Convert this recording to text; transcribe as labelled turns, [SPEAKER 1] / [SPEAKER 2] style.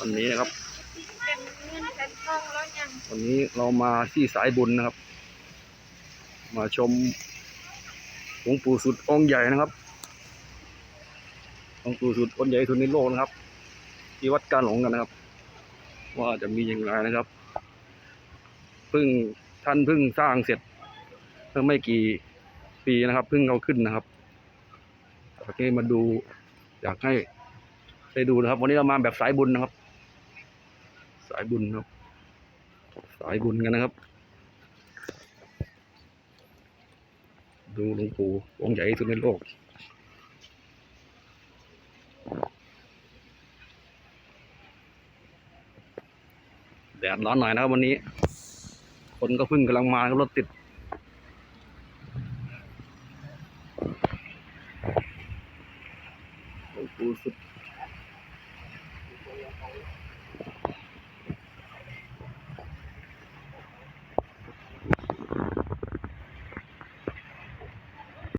[SPEAKER 1] วันนี้นะครับ
[SPEAKER 2] เป็นเงินเป็นทองแล้วยัง
[SPEAKER 1] วันนี้เรามาที่สายบุญนะครับ มาชมหลวงปู่สุดองค์ใหญ่นะครับหลวงปู่สุดองค์ใหญ่ที่สุดในโลกนะครับ ที่วัดการหลงกันนะครับ ว่าจะมีอย่างไรนะครับเพิ่งท่านเพิ่งสร้างเสร็จเพิ่งไม่กี่ปีนะครับเพิ่งเอาขึ้นนะครับโอเคมาดูอยากให้ได้ดูนะครับ วันนี้เรามาแบบสายบุญนะครับ สายบุญครับ สายบุญกันนะครับ ดูหลวงปู่องค์ใหญ่สุดในโลกแดดร้อนหน่อยนะครับวันนี้ คนก็พิ่งกำลังมาครับรถติดหลวงปู่สุด